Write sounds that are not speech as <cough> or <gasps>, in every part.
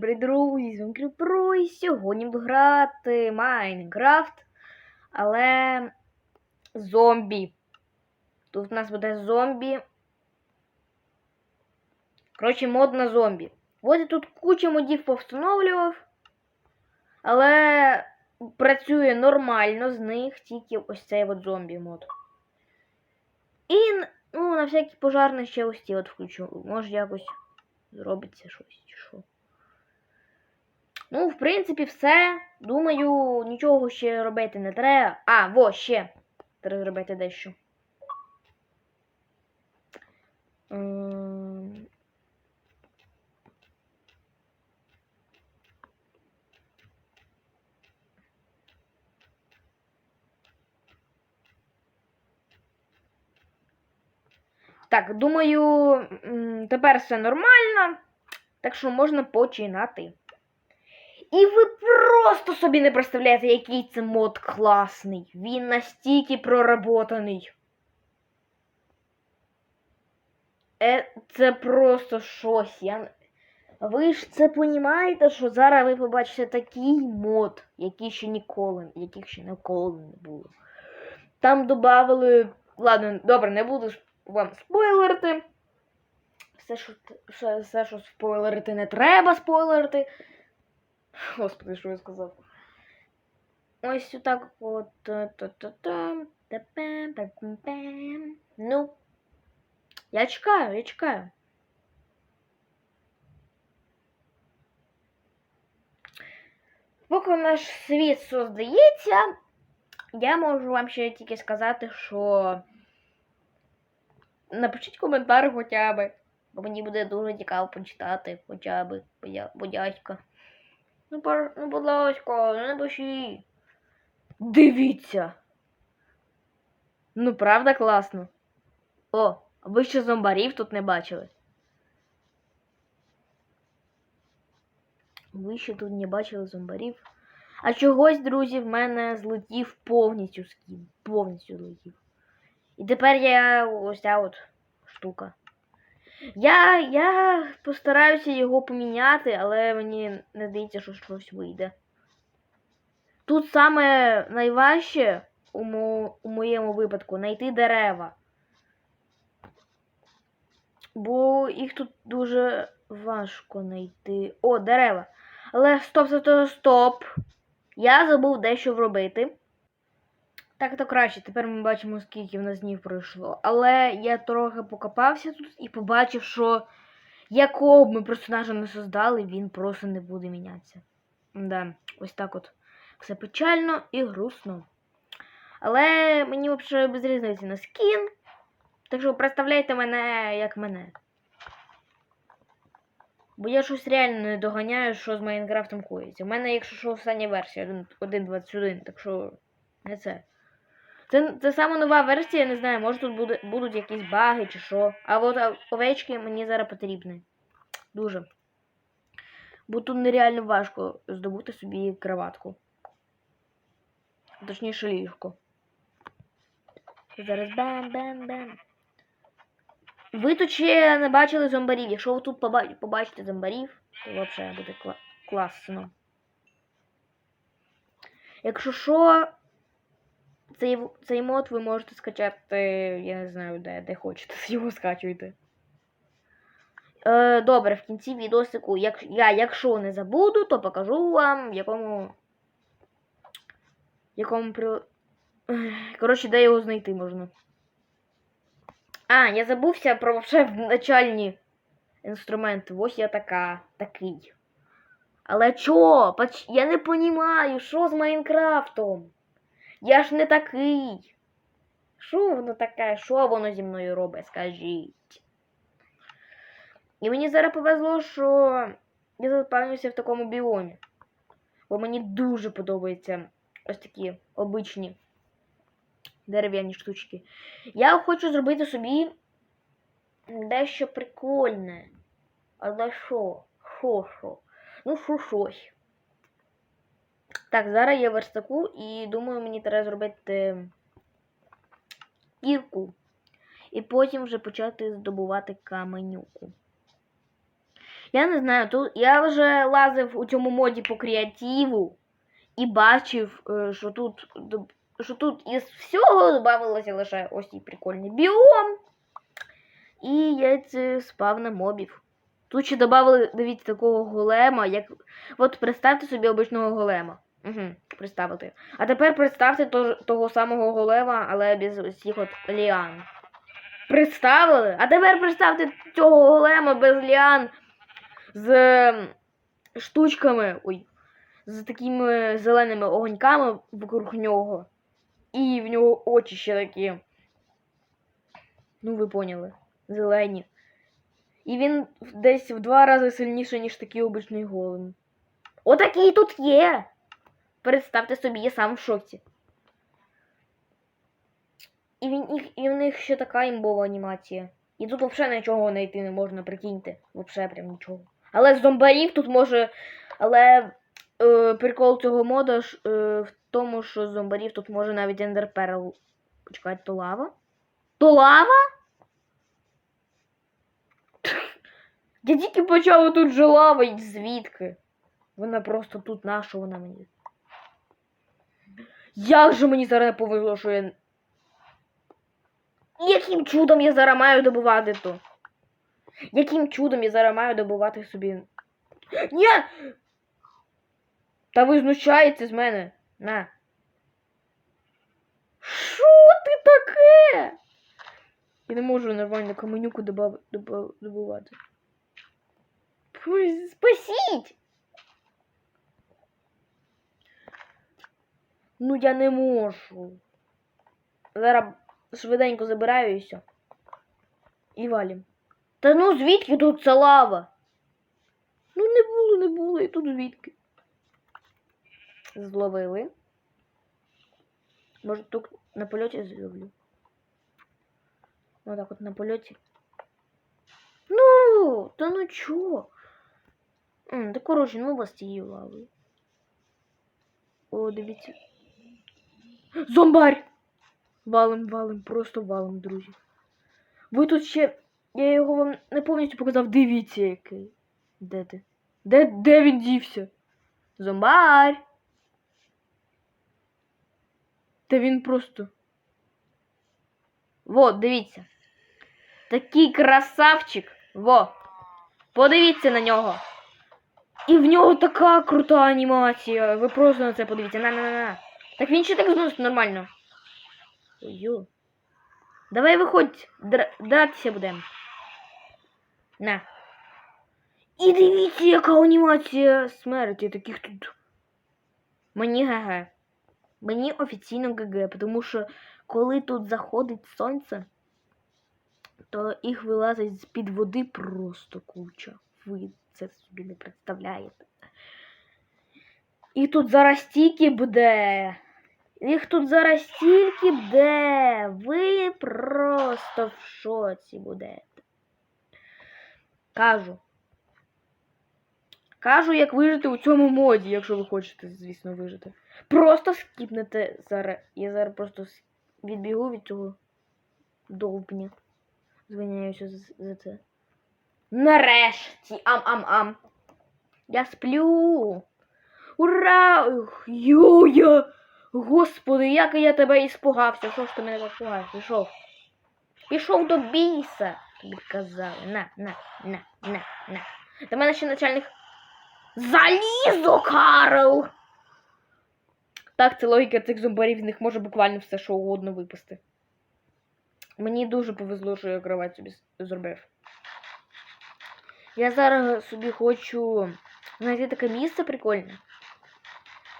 Привіт, друзі, з вами Кріпро, і сьогодні буду грати Майнкрафт, але зомбі. Тут у нас буде зомбі. Коротше, мод на зомбі. От я тут кучу модів повстановлював, але працює нормально з них тільки ось цей от зомбі мод. І ну, на всякий пожарний ще ось ті от включу. Може якось зробиться щось чи що. Ну, в принципі, все. Думаю, нічого ще робити не треба. А, во, ще. Треба зробити дещо. Так, думаю, тепер все нормально. Так що можна починати. І ви просто собі не представляєте, який це мод класний. Він настільки проработаний. Е, це просто щось. Я... Ви ж це понімаєте, що зараз ви побачите такий мод, який ще ніколи, яких ще ніколи не було. Там додали. Ладно, добре, не буду вам спойлерити. Все, що, все, що спойлерити не треба спойлерити. Господи, що я сказав? Ось отак от. та-та-та-там, та-пам, пам-пам-пам. Ну. Я чекаю, я чекаю. Поки наш світ создається, я можу вам ще тільки сказати, що напишіть коментар хоча б. Бо мені буде дуже цікаво почитати хоча б, будь ласка. Ну, пар... ну, будь ласка, не душі. Дивіться. Ну, правда класно. О, а ви ще зомбарів тут не бачили. Ви ще тут не бачили зомбарів. А чогось, друзі, в мене злетів повністю скін. Повністю злетів. І тепер я ось ця от штука. Я, я постараюся його поміняти, але мені не здається, що щось вийде. Тут саме найважче у, мо, у моєму випадку знайти дерева. Бо їх тут дуже важко знайти. О, дерева. Але стоп, стоп, стоп. Я забув дещо вробити. Так то краще, тепер ми бачимо, скільки в нас днів пройшло. Але я трохи покопався тут і побачив, що якого б ми персонажа не создали, він просто не буде мінятися. Да, ось так от. Все печально і грустно. Але мені взагалі без різниці на скін. Так що представляйте мене як мене. Бо я щось реально не доганяю, що з Майнкрафтом коїться. У мене, якщо що, остання версія 1.21, так що не це. Це, це саме нова версія, я не знаю, може тут буде, будуть якісь баги чи що. А от овечки мені зараз потрібні. Дуже. Бо тут нереально важко здобути собі кроватку. Точніше ліжко. Зараз бам-бам-бам. Ви тут ще не бачили зомбарів. Якщо ви тут побачите зомбарів, то взагалі буде кла- класно. Якщо що, цей, цей мод ви можете скачати, я не знаю, де, де хочете, <laughs> його скачуйте. Е, добре, в кінці відосику, як, я, якщо не забуду, то покажу вам, в якому. якому при... <sighs> Коротше, де його знайти можна. А, я забувся про вже начальні інструменти. Ось я така, такий. Але чо? Я не понімаю, що з Майнкрафтом? Я ж не такий. Що воно таке? Що воно зі мною робить? Скажіть. І мені зараз повезло, що я запевнився в такому біомі. Бо мені дуже подобаються ось такі обичні дерев'яні штучки. Я хочу зробити собі дещо прикольне. Але що? Що, що? Ну, що щось. Так, зараз я верстаку і думаю, мені треба зробити кірку. І потім вже почати здобувати каменюку. Я не знаю, тут я вже лазив у цьому моді по креативу і бачив, е, що тут, що тут із всього додавалося лише ось цей прикольний біом. І яйце спав на мобів. Тут ще додали, дивіться, такого голема, як. От представте собі обичного голема. Угу, представити. А тепер представте то- того самого голема, але без усіх от ліан. Представили? А тепер представте цього голема без ліан з ем, штучками. Ой. З такими зеленими огоньками вокруг нього. І в нього очі ще такі. Ну, ви поняли. Зелені. І він десь в два рази сильніший, ніж такий обичний голем. Отакий тут є. Представте собі, я сам в шоці. І, він, їх- і в них ще така імбова анімація. І тут взагалі нічого знайти не можна, прикиньте. Взагалі прям нічого. Але зомбарів тут може. Але е, прикол цього мода е, в тому, що зомбарів тут може навіть ендерперл. Почекайте, то лава? То лава? <laughs> Я тільки почав тут же лава, і звідки? Вона просто тут наша, вона мені. Як же мені зараз не повезло, що я. Яким чудом я зараз маю добувати то? Яким чудом я зараз маю добувати собі. Ні! Та ви знущаєтесь з мене. На. Що ти таке? Я не можу нормально каменюку добувати. Спасіть! Ну я не можу. Зараз швиденько забираю і. І валім. Та ну звідки тут ця лава? Ну не було, не було, і тут звідки. Зловили. Може тут на польоті зловлю. Ну так от на польоті. Ну, та ну чо? М, Та коротше, ну вас цією лавою. О, дивіться. Зомбарь! Валим, валим, просто валим, друзі. Ви тут ще. Я його вам не повністю показав. Дивіться який. Де ти? Де, де він дівся? Зомбарь! Та він просто. Вот, дивіться. Такий красавчик. Во. Подивіться на нього. І в нього така крута анімація. Ви просто на це подивіться. На-на-на. Так він ще так зносить нормально. Ой-ё. Давай виходь, дра- дратися будемо. На. І дивіться, яка анімація смерті таких тут. Мені ГГ. Мені офіційно ГГ, тому що коли тут заходить сонце, то їх вилазить з-під води просто куча. Ви це собі не представляєте. І тут зараз стільки буде. Їх тут зараз стільки буде. Ви просто в шоці будете. Кажу. Кажу, як вижити у цьому моді, якщо ви хочете, звісно, вижити. Просто скіпнете зараз. Я зараз просто відбігу від цього довбня. Звиняюся за, це. Нарешті! Ам-ам-ам. Я сплю. Ура! Юя! Господи, як я тебе іспугався. Що ж ти мене так пугаєш? Пішов. Пішов до біса. Тобі казали. На, на, на, на, на. До мене ще начальник. Залізо, Карл! Так, це логіка цих зомбарів, з них може буквально все що угодно випасти. Мені дуже повезло, що я кровать собі зробив. Я зараз собі хочу знайти таке місце прикольне.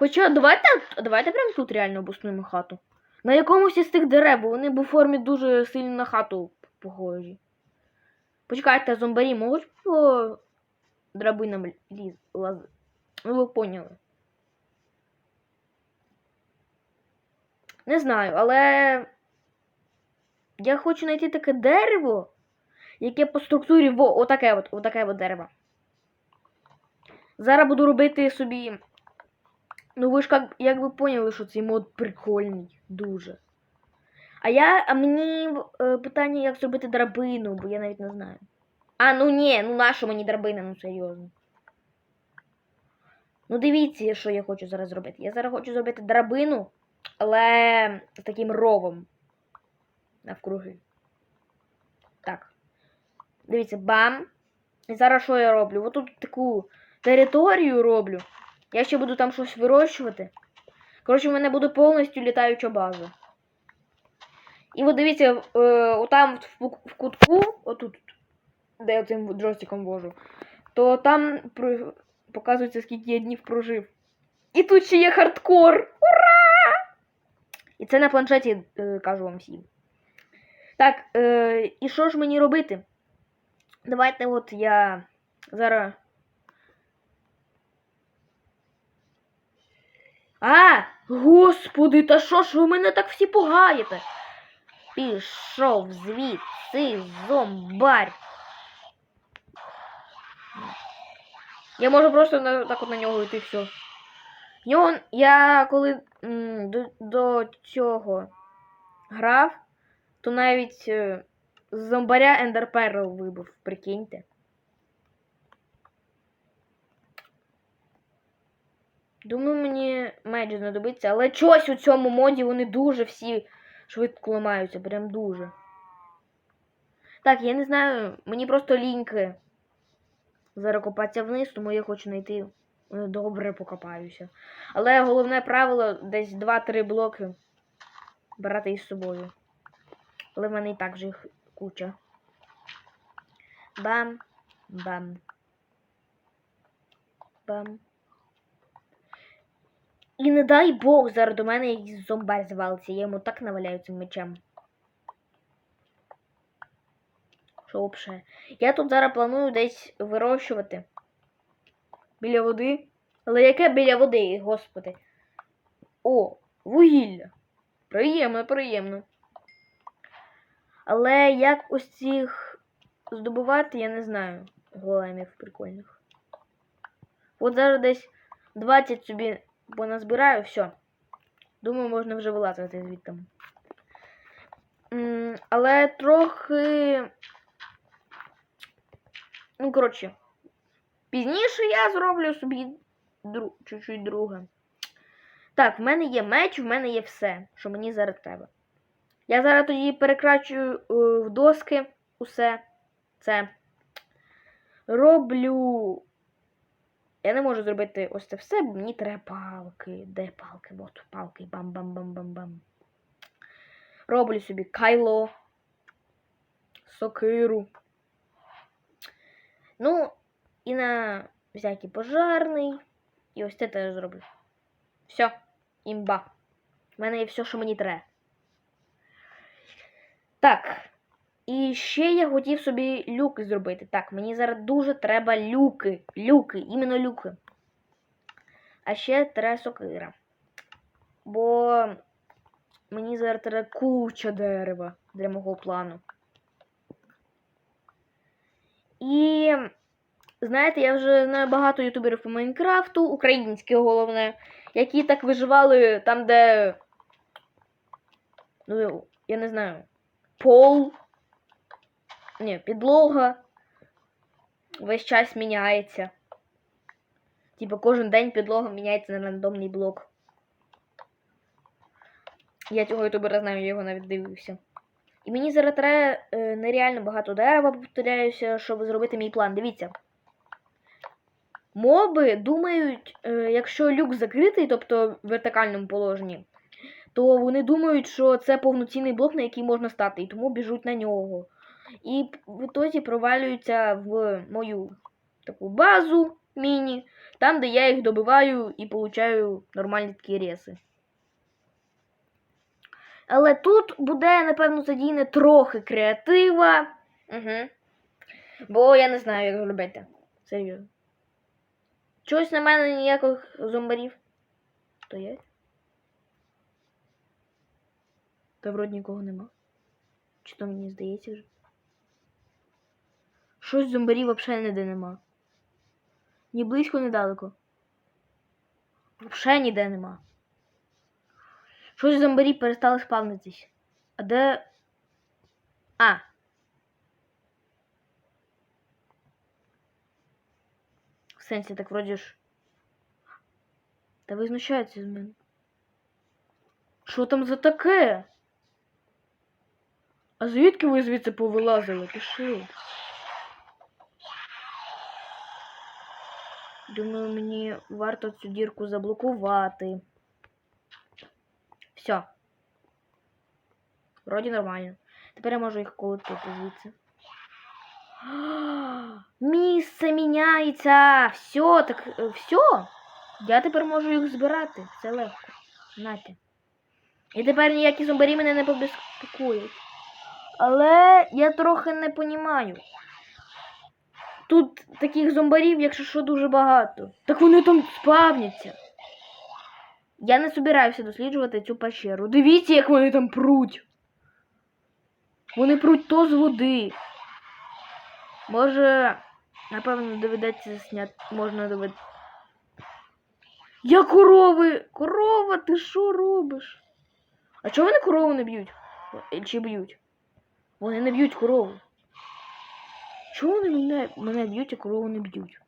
Хоча давайте, давайте прямо тут реально обоснуємо хату. На якомусь із тих дерев, бо вони у формі дуже сильно на хату похожі. Почекайте, зомбарі можуть по драбинам ліз лаз. Ну, ви поняли. Не знаю, але я хочу знайти таке дерево, яке по структурі во, отаке от, отаке от дерево. Зараз буду робити собі. Ну ви ж як, як ви поняли, що цей мод прикольний дуже. А я. А мені е, питання, як зробити драбину, бо я навіть не знаю. А, ну ні, ну нащо мені драбина, ну серйозно. Ну дивіться, що я хочу зараз зробити. Я зараз хочу зробити драбину, але з таким ровом. Навкруги. Так. Дивіться, бам. І зараз що я роблю? Ось тут таку територію роблю. Я ще буду там щось вирощувати. Коротше, в мене буде повністю літаюча база. І от дивіться, е, отам в, кутку, отут, де я цим джойстиком вожу, то там показується, скільки я днів прожив. І тут ще є хардкор! Ура! І це на планшеті е, кажу вам всім. Так, е, і що ж мені робити? Давайте от я зараз. А! Господи, та що ж ви мене так всі погаєте? Пішов звідси зомбарь. Я можу просто на, так от на нього йти все. Нього я коли м, до, до цього грав, то навіть е, з зомбаря Ендер Перл вибив, прикиньте. Думаю, мені меч знадобиться, але чогось у цьому моді вони дуже всі швидко ламаються, прям дуже. Так, я не знаю, мені просто ліньки зараз вниз, тому я хочу знайти е, добре покопаюся. Але головне правило десь 2-3 блоки брати із собою. Але в мене і так же їх куча. Бам. Бам. Бам. І не дай Бог, зараз до мене якийсь зомбар звалиться, я йому так наваляю цим мечем. Що взагалі? Я тут зараз планую десь вирощувати. Біля води. Але яке біля води, господи? О, вугілля. Приємно, приємно. Але як ось цих здобувати, я не знаю. Големів прикольних. От зараз десь 20 собі поназбираю, все. Думаю, можна вже вилазити звідти. Але трохи. Ну, коротше. Пізніше я зроблю собі дру... чуть-чуть друге. Так, в мене є меч, в мене є все, що мені зараз треба. Я зараз тоді перекрачую е, в доски усе це. Роблю. Я не можу зробити ось це все, бо мені треба палки. Де палки? От палки. Бам-бам-бам-бам-бам. Роблю собі кайло. Сокиру. Ну, і на всякий пожарний. І ось це теж зроблю. Все, імба. У мене є все, що мені треба. Так. І ще я хотів собі люки зробити. Так, мені зараз дуже треба люки. Люки, іменно люки. А ще треба сокира. Бо мені зараз треба куча дерева для мого плану. І знаєте, я вже знаю багато ютуберів по Майнкрафту, українських головне, які так виживали там, де. Ну, я не знаю. Пол. Ні, підлога. Весь час міняється. Типа кожен день підлога міняється на рандомний блок. Я цього ютубера знаю, я його навіть дивився. І мені зараз треба е, нереально багато дерева, повторяюся, щоб зробити мій план. Дивіться. Моби думають, е, якщо люк закритий, тобто в вертикальному положенні, то вони думають, що це повноцінний блок, на який можна стати, і тому біжуть на нього. І в ітоді провалюються в мою таку базу міні, там, де я їх добиваю і получаю нормальні такі реси. Але тут буде, напевно, задійне трохи креатива. Угу. Бо я не знаю, як робити. Серйозно. Чогось на мене ніяких зомбарів. Стоять. Та вроді нікого нема. Чи то мені здається вже? Щось зомбарів взагалі ніде нема. Ні близько, ні далеко. Взагалі ніде нема. Щось зомбарі перестали спавнитись. А де. А. сенсі, так вроді ж. Та ви знущаєтеся з мене. Що там за таке? А звідки ви звідси повилазили? Пішли. Думаю, мені варто цю дірку заблокувати. Все. Вроді нормально. Тепер я можу їх колотити звідси. <gasps> Місце міняється. Все, так е, все. Я тепер можу їх збирати. Це легко. Знаєте. І тепер ніякі зомбарі мене не побезпекують. Але я трохи не понімаю. Тут таких зомбарів, якщо що, дуже багато. Так вони там спавняться. Я не собираюся досліджувати цю пещеру. Дивіться, як вони там пруть. Вони пруть то з води. Може, напевно, доведеться зняти. Можна довед. Я корови! Корова, ти що робиш? А чого вони корову не б'ють? Чи б'ють? Вони не б'ють корову. Чого вони мене, мене б'ють, а корову не б'ють?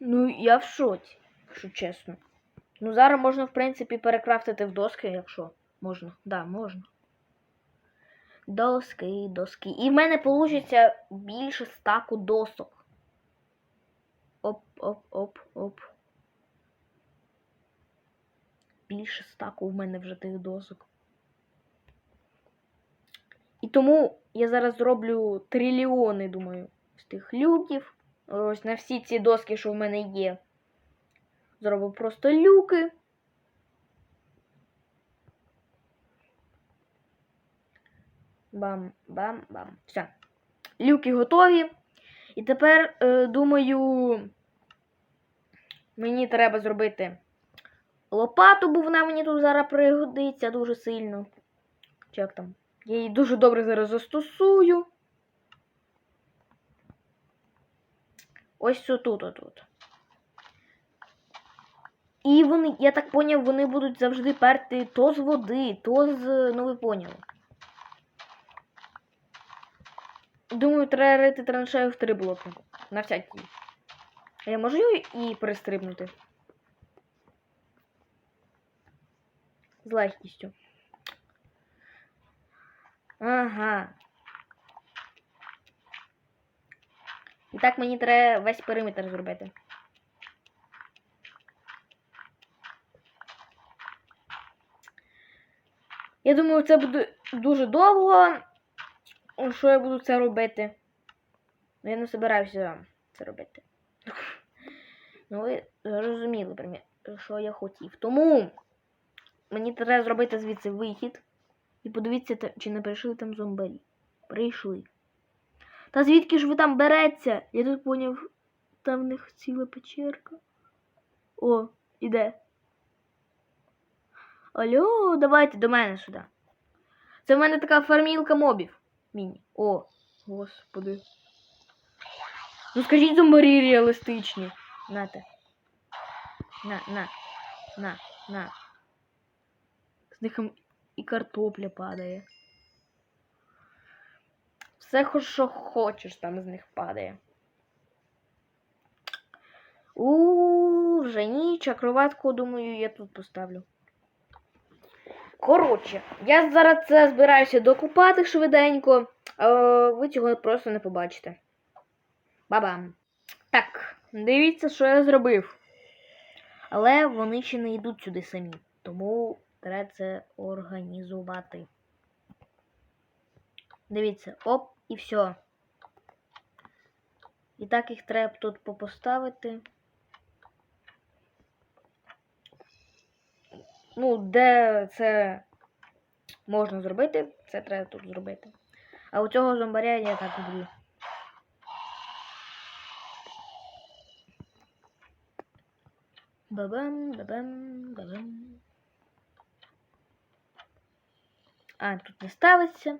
Ну, я в шоці, якщо чесно. Ну, зараз можна, в принципі, перекрафтити в доски, якщо можна. Да, можна. Доски, доски. І в мене вийде більше стаку досок. Оп, оп, оп, оп. Більше стаку в мене вже тих досок. І тому я зараз зроблю трильйони, думаю, з тих люків. Ось на всі ці доски, що в мене є. Зроблю просто люки. Бам-бам-бам. Все. Люки готові. І тепер, е, думаю, мені треба зробити лопату, бо вона мені тут зараз пригодиться дуже сильно. Чи як там? Я її дуже добре зараз застосую. Ось тут, отут. І вони, я так поняв, вони будуть завжди перти то з води, то з. Ну ви поняли. Думаю, треба рити траншею в три блоки. На всякий. А я можу її перестрибнути? З легкістю. Ага. І так мені треба весь периметр зробити. Я думаю, це буде дуже довго. Що я буду це робити? Ну, я не збираюся це робити. Ну, ви зрозуміли, що я хотів. Тому мені треба зробити звідси вихід. І подивіться, чи не прийшли там зомбарі. Прийшли. Та звідки ж ви там береться? Я тут поняв, там в них ціла печерка. О, іде. Алло, давайте до мене сюди. Це в мене така фармілка мобів. Міні. О, господи. Ну скажіть зомбарі реалістичні. Нате. На, на, на, на. З них і картопля падає. Все, що хочеш, там з них падає. У, вже ніч, а кроватку, думаю, я тут поставлю. Коротше, я зараз це збираюся докупати швиденько, а ви цього просто не побачите. Бабам. Так, дивіться, що я зробив. Але вони ще не йдуть сюди самі. Тому треба це організувати. Дивіться, оп, і все. І так їх треба тут попоставити. Ну, де це можна зробити, це треба тут зробити. А у цього зомбаря я так люблю. Бабам, бабам, бабам. А, тут не ставиться.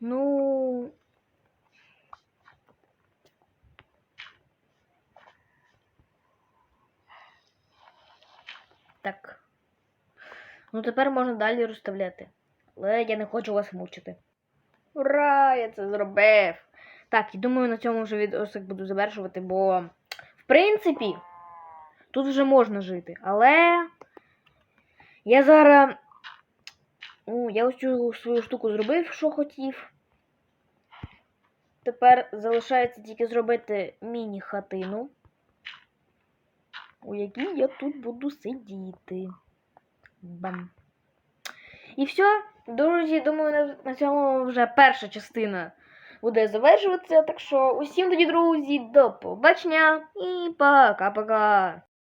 Ну. Так. Ну тепер можна далі розставляти. Але я не хочу вас мучити. Ура! Я це зробив! Так, і думаю, на цьому вже відосик буду завершувати, бо принципі тут вже можна жити. Але я зараз. Ну, я ось цю свою штуку зробив, що хотів. Тепер залишається тільки зробити міні-хатину, у якій я тут буду сидіти. Бам. І все, друзі, думаю, на, цьому вже перша частина буде завершуватися. Так що усім тоді, друзі, до побачення і пока-пока.